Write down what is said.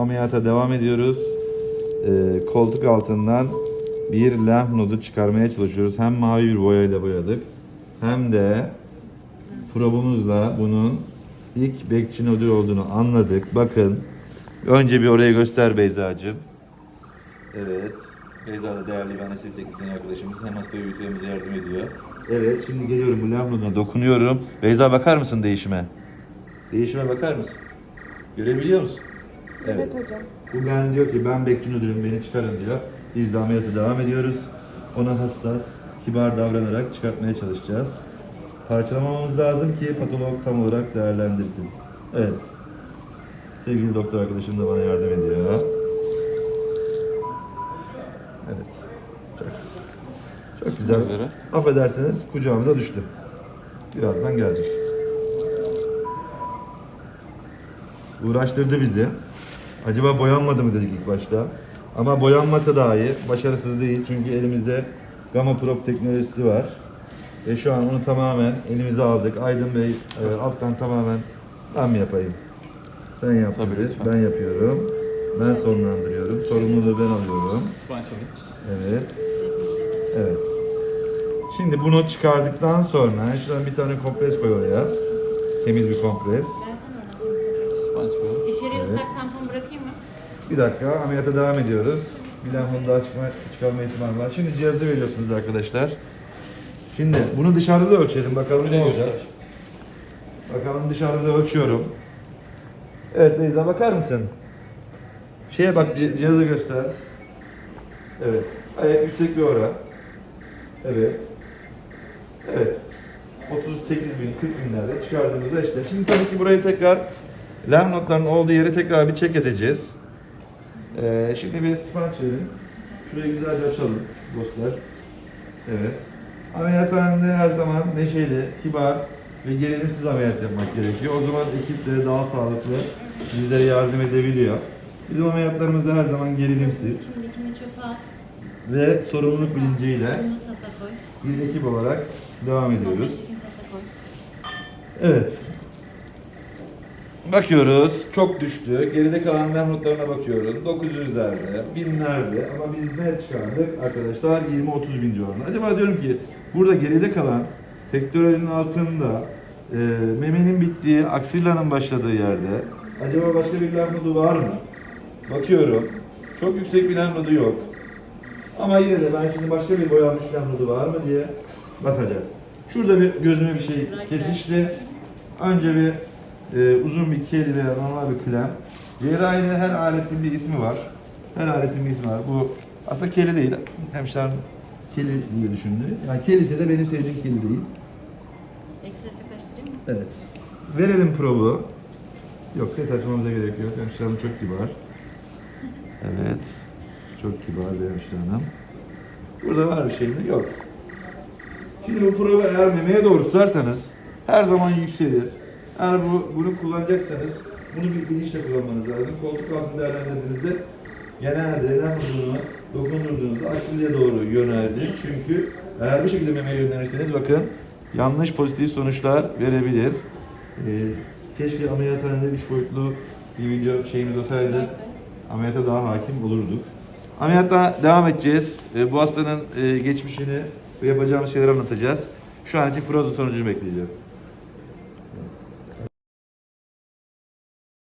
ameliyata devam ediyoruz. Ee, koltuk altından bir lenf nodu çıkarmaya çalışıyoruz. Hem mavi bir boyayla boyadık hem de probumuzla bunun ilk bekçi nodül olduğunu anladık. Bakın önce bir oraya göster Beyza'cığım. Evet. Beyza da değerli bir anestezi teknisyen arkadaşımız. Hem hasta yürütmemize yardım ediyor. Evet şimdi geliyorum bu lenf noduna dokunuyorum. Beyza bakar mısın değişime? Değişime bakar mısın? Görebiliyor musun? Evet hocam. Bu ben diyor ki ben bekçi nödürüm beni çıkarın diyor. Biz de ameliyata devam ediyoruz. Ona hassas, kibar davranarak çıkartmaya çalışacağız. Parçalamamamız lazım ki patolog tam olarak değerlendirsin. Evet. Sevgili doktor arkadaşım da bana yardım ediyor. Evet. Çok, çok güzel. Affedersiniz kucağımıza düştü. Birazdan gelecek. Uğraştırdı bizi. Acaba boyanmadı mı dedik ilk başta. Ama boyanmasa dahi başarısız değil. Çünkü elimizde Gamma Prop teknolojisi var. Ve şu an onu tamamen elimize aldık. Aydın Bey e, alttan tamamen ben mi yapayım? Sen yap Tabii, lütfen. Ben yapıyorum. Ben sonlandırıyorum. Sorumluluğu ben alıyorum. Çekin. Evet. Evet. Şimdi bunu çıkardıktan sonra şuradan bir tane kompres koy oraya. Temiz bir kompres. Versene oradan. İçeriye Evet. ıslak tampon mı? Bir dakika ameliyata devam ediyoruz. Bir lenfon daha çıkma, çıkarma ihtimali var. Şimdi cihazı veriyorsunuz arkadaşlar. Şimdi bunu dışarıda da ölçelim bakalım ne olacak. Bakalım dışarıda da ölçüyorum. Evet Beyza bakar mısın? Şeye bak ci- cihazı göster. Evet. Gayet yüksek bir oran. Evet. Evet. 38 bin, 40 binlerde çıkardığımızda işte. Şimdi tabii ki burayı tekrar lenf notlarının olduğu yere tekrar bir check edeceğiz. Ee, şimdi bir span çevirin. Şurayı güzelce açalım dostlar. Evet. Ameliyathanede her zaman neşeli, kibar ve gerilimsiz ameliyat yapmak gerekiyor. O zaman ekip de daha sağlıklı bizlere yardım edebiliyor. Bizim ameliyatlarımızda her zaman gerilimsiz ve sorumluluk bilinciyle bir ekip olarak devam ediyoruz. Evet. Bakıyoruz. Çok düştü. Geride kalan nem notlarına bakıyoruz. 900'lerde, binlerde ama biz ne çıkardık arkadaşlar? 20-30 bin civarında. Acaba diyorum ki burada geride kalan pektöralin altında e, memenin bittiği, aksillanın başladığı yerde acaba başka bir lenf nodu var mı? Bakıyorum. Çok yüksek bir lenf nodu yok. Ama yine de ben şimdi başka bir boyanmış lenf nodu var mı diye bakacağız. Şurada bir gözüme bir şey kesişti. Önce bir e, uzun bir keli veya normal bir klem. Cerrahide her aletin bir ismi var. Her aletin bir ismi var. Bu aslında keli değil. Hemşirenin keli diye düşündü. Yani keli ise de benim sevdiğim keli değil. Ekstra yaklaştırayım mı? Evet. Verelim probu. Yok set açmamıza gerek yok. Hemşire çok kibar. Evet. Çok kibar bir hemşire hanım. Burada var bir şey mi? Yok. Şimdi bu probu eğer memeye doğru tutarsanız her zaman yükselir. Eğer bu, bunu kullanacaksanız bunu bir bilinçle kullanmanız lazım. Koltuk altında değerlendirdiğinizde genelde lenf nodunu dokundurduğunuzda aksilliğe doğru yöneldi. Çünkü eğer bu şekilde memeye yönelirseniz bakın yanlış pozitif sonuçlar verebilir. Ee, keşke ameliyathanede üç boyutlu bir video şeyimiz olsaydı ameliyata daha hakim olurduk. Ameliyatta devam edeceğiz. Ee, bu hastanın e, geçmişini ve yapacağımız şeyleri anlatacağız. Şu an için Frozen sonucunu bekleyeceğiz.